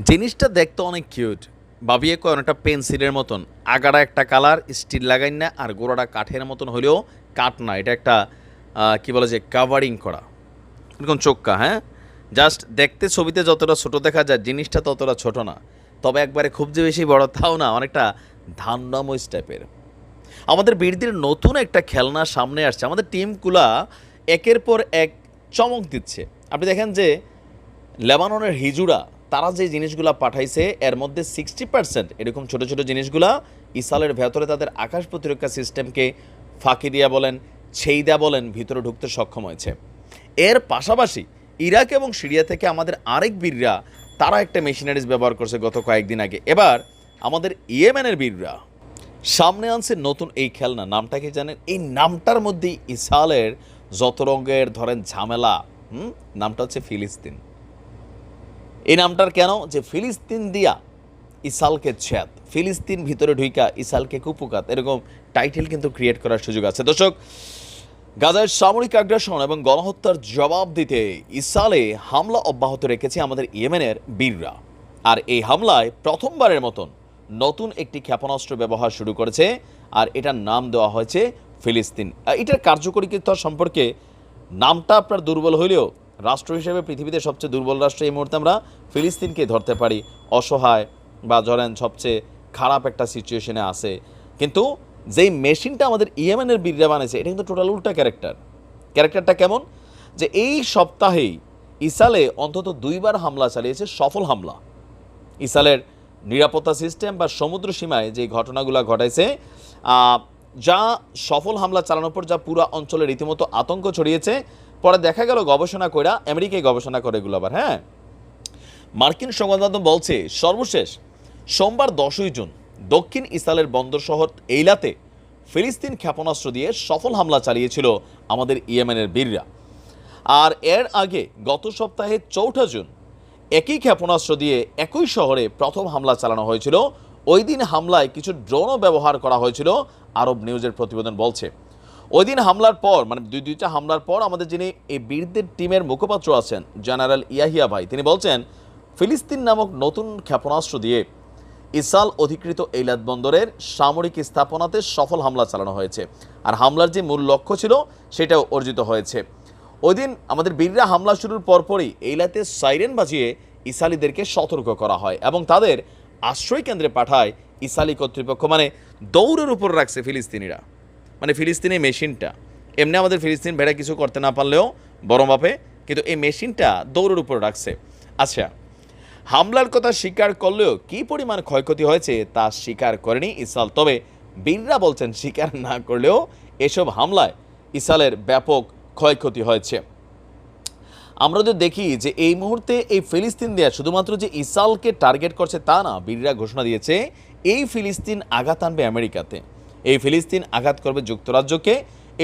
জিনিসটা দেখতে অনেক কিউট। ভাবিয়ে কয় অনেকটা পেন্সিলের মতন। আগাড়া একটা কালার, স্টিল লাগাই না, আর গোড়াটা কাঠের মতন হলেও কাঠ না। এটা একটা কি বলে যে কাভারিং করা। এরকম চোক্কা হ্যাঁ? জাস্ট দেখতে ছবিতে যতটা ছোট দেখা যায়, জিনিসটা ততটা ছোট না। তবে একবারে খুব যে বেশি বড় তাও না, অনেকটা ধান্দাময় টাইপের আমাদের বীরদের নতুন একটা খেলনা সামনে আসছে। আমাদের টিমগুলা একের পর এক চমক দিচ্ছে। আপনি দেখেন যে, লেবাননের হিজুরা তারা যে জিনিসগুলা পাঠাইছে, এর মধ্যে সিক্সটি পার্সেন্ট এরকম ছোট ছোট জিনিসগুলা ইসালের ভেতরে তাদের আকাশ প্রতিরক্ষা সিস্টেমকে ফাঁকি দিয়া বলেন ছেইদা বলেন, ভিতরে ঢুকতে সক্ষম হয়েছে। এর পাশাপাশি ইরাক এবং সিরিয়া থেকে আমাদের আরেক বীররা, তারা একটা মেশিনারিজ ব্যবহার করছে গত কয়েকদিন আগে। এবার আমাদের ইয়েমেনের বীররা। সামনে আনছে নতুন এই খেলনা, নামটা কি জানেন এই নামটার মধ্যেই ইসালের যত রঙের ধরেন ঝামেলা, হুম? নামটা হচ্ছে ফিলিস্তিন। এই নামটার কেন? যে ফিলিস্তিন দিয়া ইসালকে ছ্যাত ফিলিস্তিন ভিতরে ঢুইকা ইসালকে কুপুকাত, এরকম টাইটেল কিন্তু ক্রিয়েট করার সুযোগ আছে। দর্শক, গাজার সামরিক আগ্রাসন এবং গণহত্যার জবাব দিতে ইসালে হামলা অব্যাহত রেখেছে আমাদের ইয়েমেনের বীররা। আর এই হামলায় প্রথমবারের মতন নতুন একটি ক্ষেপণাস্ত্র ব্যবহার শুরু করেছে, আর এটার নাম দেওয়া হয়েছে ফিলিস্তিন। এটার কার্যকরিতা সম্পর্কে নামটা আপনার দুর্বল হইলেও রাষ্ট্র হিসেবে পৃথিবীতে সবচেয়ে দুর্বল রাষ্ট্র এই মুহূর্তে আমরা ফিলিস্তিনকে ধরতে পারি। অসহায় বা ধরেন সবচেয়ে খারাপ একটা সিচুয়েশনে আছে। কিন্তু যেই মেশিনটা আমাদের ইয়েমেনের বীররা বানিয়েছে, এটা কিন্তু টোটাল উল্টা ক্যারেক্টার ক্যারেক্টারটা কেমন? যে এই সপ্তাহেই ইসালে অন্তত দুইবার হামলা চালিয়েছে, সফল হামলা। ইসালের নিরাপত্তা সিস্টেম বা সমুদ্র সীমায় যে ঘটনাগুলো ঘটাইছে যা সফল হামলা চালানোর পর যা পুরো অঞ্চলে রীতিমতো আতঙ্ক ছড়িয়েছে পরে দেখা গেল গবেষণা কইরা আমেরিকায় গবেষণা করে এগুলো আবার হ্যাঁ? মার্কিন সংবাদ মাধ্যম বলছে, সর্বশেষ, সোমবার দশই জুন, দক্ষিণ ইসরায়েলের বন্দর শহর এইলাতে ফিলিস্তিন ক্ষেপণাস্ত্র দিয়ে সফল হামলা চালিয়েছিল আমাদের ইয়েমেনের বীররা। আর এর আগে গত সপ্তাহে চৌঠা জুন একই ক্ষেপণাস্ত্র দিয়ে একই শহরে প্রথম হামলা চালানো হয়েছিল। ওই দিন হামলায় কিছু ড্রোনও ব্যবহার করা হয়েছিল, আরব নিউজের প্রতিবেদন বলছে। ওই দিন হামলার পর মানে দুই দুইটা হামলার পর আমাদের যিনি এই বীরদের টিমের মুখপাত্র আছেন, জেনারেল ইয়াহিয়া ভাই, তিনি বলছেন, ফিলিস্তিন নামক নতুন ক্ষেপণাস্ত্র দিয়ে ইসাল অধিকৃত এইলাদ বন্দরের সামরিক স্থাপনাতে সফল হামলা চালানো হয়েছে। আর হামলার যে মূল লক্ষ্য ছিল, সেটাও অর্জিত হয়েছে। ওই দিন আমাদের বীররা হামলা শুরুর পরপরই এইলাতে সাইরেন বাজিয়ে ইসালিদেরকে সতর্ক করা হয় এবং তাদের আশ্রয় কেন্দ্রে পাঠায় ইসালি কর্তৃপক্ষ মানে দৌড়ের উপর রাখছে ফিলিস্তিনিরা। মানে ফিলিস্তিনি মেশিনটা। এমনি আমাদের ফিলিস্তিন ভেড়া কিছু করতে না পারলেও বড় মাপে কিন্তু এই মেশিনটা দৌড়ের উপর রাখছে। আচ্ছা হামলার কথা স্বীকার করলেও কি পরিমাণ ক্ষয়ক্ষতি হয়েছে তা স্বীকার করেনি ইসরায়েল। তবে বীররা বলছেন স্বীকার না করলেও এসব হামলায় ইসরায়েলের ব্যাপক ক্ষয়ক্ষতি হয়েছে। আমরা যদি দেখি যে এই মুহূর্তে এই ফিলিস্তিন দেয়া শুধুমাত্র যে ইসরায়েলকে টার্গেট করছে তা না, বীররা ঘোষণা দিয়েছে, এই ফিলিস্তিন আঘাত আনবে আমেরিকাতে। এই ফিলিস্তিন আঘাত করবে যুক্তরাজ্যকে,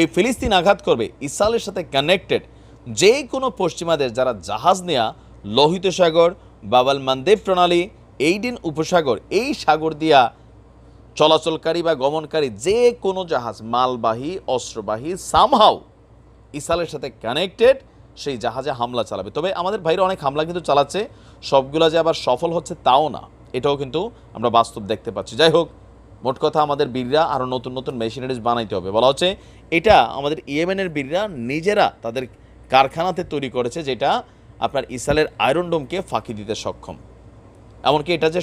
এই ফিলিস্তিন আঘাত করবে ইসরায়েলের সাথে কানেক্টেড যে কোনো পশ্চিমাদের যারা জাহাজ নেয়া, লোহিত সাগর, বাবাল মানদেব প্রণালী, এইডিন উপসাগর, এই সাগর দিয়া চলাচলকারী বা গমনকারী যে কোনো জাহাজ, মালবাহী, অস্ত্রবাহী সামহাও ইসরায়েলের সাথে কানেক্টেড সেই জাহাজে হামলা চালাবে। তবে আমাদের ভাইরা অনেক হামলা কিন্তু চালাচ্ছে, সবগুলা যে আবার সফল হচ্ছে তাও না, এটাও কিন্তু আমরা বাস্তব দেখতে পাচ্ছি। যাই হোক মোট কথা আমাদের বীররা আরও নতুন নতুন মেশিনারিজ বানাইতে হবে। বলা হচ্ছে, এটা আমাদের ইয়েমেনের বীররা নিজেরা তাদের কারখানাতে তৈরি করেছে, যেটা আপনার ইসরায়েলের আয়রন ডোমকে ফাঁকি দিতে সক্ষম। এমনকি এটা যে